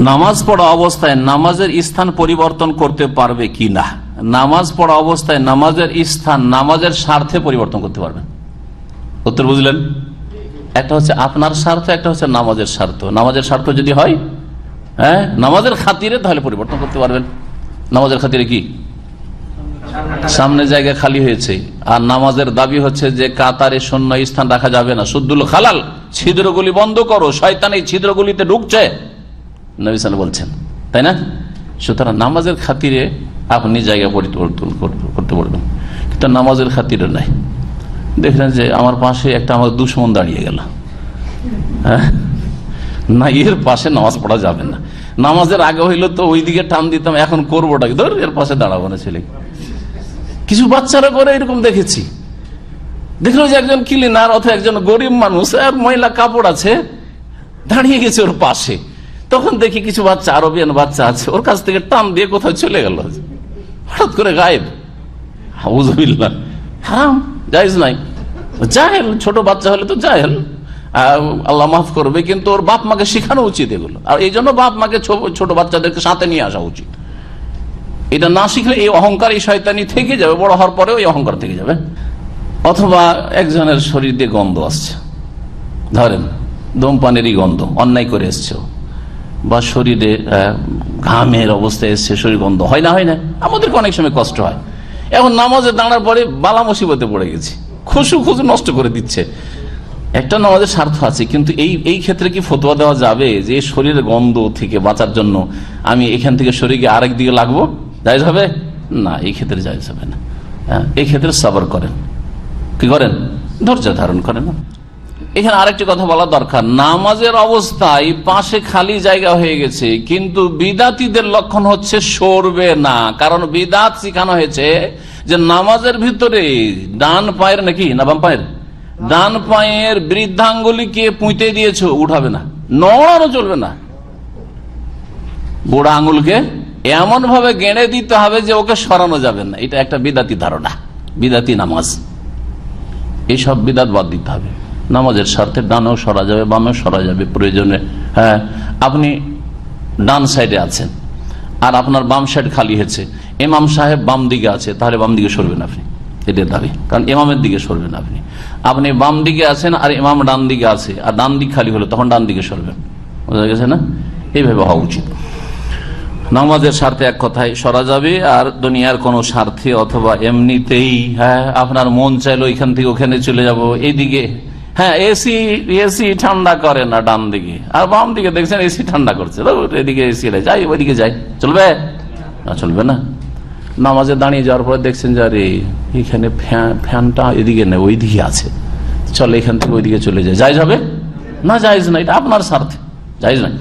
নামাজ পড়া অবস্থায় নামাজের স্থান পরিবর্তন করতে পারবে কি না? নামাজ পড়া অবস্থায় নামাজের স্থান নামাজের স্বার্থে পরিবর্তন করতে পারবে। উত্তর বুঝলেন? একটা হচ্ছে আপনার স্বার্থ, একটা হচ্ছে নামাজের স্বার্থ। নামাজের স্বার্থ যদি হয় হ্যাঁ নামাজের খাতিরে তাহলে পরিবর্তন করতে পারবেন। নামাজের খাতিরে কি? সামনে জায়গা খালি হয়েছে। আর নামাজের দাবি হচ্ছে যে কাতারে শূন্য স্থান রাখা যাবে না। সুদ্দুল খালাল, ছিদ্রগুলি বন্ধ করো। শয়তান এই ছিদ্রগুলিতে ঢুকছে। নবিসাল বলছেন, তাই না? সুতরাং নামাজের খাতিরে আপনি জায়গা পরিবর্তন করতে পারবেন, কিন্তু নামাজের খাতিরে নাই। দেখলেন যে আমার পাশে একটা আমার দুশ্মন দাঁড়িয়ে গেল। হ্যাঁ? না, এর পাশে নামাজ পড়া যাবে না। নামাজের আগে হইল তো ওই দিকে টান দিতাম, এখন করবোটা কি? ধর, এর পাশে দাঁড়াবো না ছেলে। কিছু বাচ্চারা করে এরকম দেখেছি। দেখল যে একজন ক্লিনার অথবা একজন গরিব মানুষ আর মহিলা কাপড় আছে, দাঁড়িয়ে গেছে ওর পাশে। তখন দেখি কিছু বাচ্চা, আরবিয়ান বাচ্চা আছে, ওর কাছ থেকে টান দিয়ে কোথাও চলে গেল। হঠাৎ করে গায়েব। হাউজবিল্লা হারাম, জায়জ নাই। জাহেল, ছোট বাচ্চা হলে তো জাহেল। আল্লাহ মাফ করবে, কিন্তু ওর বাপ মাকে শেখানো উচিত এগুলো। আর এই জন্য বাপ মাকে ছোট বাচ্চাদেরকে সাথে নিয়ে আসা উচিত। এটা না শিখলে এই অহংকার, এই শয়তানি থেকে যাবে, বড় হওয়ার পরেও এই অহংকার থেকে যাবে। অথবা একজনের শরীর দিয়ে গন্ধ আসছে। ধরেন, ধূমপানেরই গন্ধ, অন্যায় করে এসছে। বা শরীরে ঘামের অবস্থায় এসছে শরীর গন্ধ হয় না হয় না। আমাদেরকে অনেক সময় কষ্ট হয়। এখন নামাজে দাঁড়ার পরে বালা মুসিবতে পড়ে গেছি। খুশু খুশু নষ্ট করে দিচ্ছে। একটা নামাজের স্বার্থ আছে কিন্তু এই এই ক্ষেত্রে কি ফতোয়া দেওয়া যাবে যে শরীরের গন্ধ থেকে বাঁচার জন্য আমি এখান থেকে শরীরকে আরেক দিকে লাগবো? জায়জ হবে? না এই ক্ষেত্রে জায়জ হবে না। হ্যাঁ, এই ক্ষেত্রে সাবর করেন। কি করেন? ধৈর্য ধারণ করেন। এখানে আরেকটি কথা বলা দরকার। নামাজের অবস্থায় পাশে খালি জায়গা হয়ে গেছে, কিন্তু বিদাতিদের লক্ষণ হচ্ছে সরবে না। কারণ বিদাত শিখানো হয়েছে যে নামাজের ভিতরে ডান পায়ের নাকি, না বাম পায়ের? ডান পায়ের বৃদ্ধাঙ্গুলিকে পুঁতে দিয়েছ, উঠাবে না, নড়ানো চলবে না। বুড়া আঙুলকে এমন ভাবে গেঁড়ে দিতে হবে যে ওকে সরানো যাবে না। এটা একটা বিদাতি ধারণা, বিদাতি নামাজ। এইসব বিদাত বাদ দিতে হবে। নামাজের স্বার্থে ডানেও সরা যাবে, বামেও সরা যাবে, প্রয়োজনে। হ্যাঁ আপনি ডান সাইডে আছেন, আর আপনার বাম সাইড খালি হয়েছে। এমাম সাহেব বাম দিকে আছে, তাহলে বাম দিকে সরবেন আপনি। এটার দাবি, কারণ এমামের দিকে সরবেন আপনি। আপনি বাম দিকে আছেন আর ইমাম ডান দিকে আছে, আর ডান দিক খালি হলো, তখন ডান দিকে সরবেন। বোঝা গেছে না? এইভাবে হওয়া উচিত। নামাজের স্বার্থে এক কথায় সরা যাবে, আর দুনিয়ার কোন স্বার্থে অথবা এমনিতেই হ্যাঁ আপনার মন চাইলো এখান থেকে ওখানে চলে যাব, এইদিকে হ্যাঁ এসি এসি ঠান্ডা করে না ডান দিকে। আর বাম দিকে দেখছেন এসি ঠান্ডা করছে। এদিকে এসি যাই, ওইদিকে যাই। চলবে? না চলবে না। নামাজে দাঁড়িয়ে যাওয়ার পরে দেখছেন যে, আরে, এখানে ফ্যান ফ্যানটা এদিকে নেই, ওইদিকে আছে। চলে এখান থেকে ওইদিকে চলে যায় যাই যাবে না যাইজ না এটা আপনার স্বার্থে। যাইজ নাই।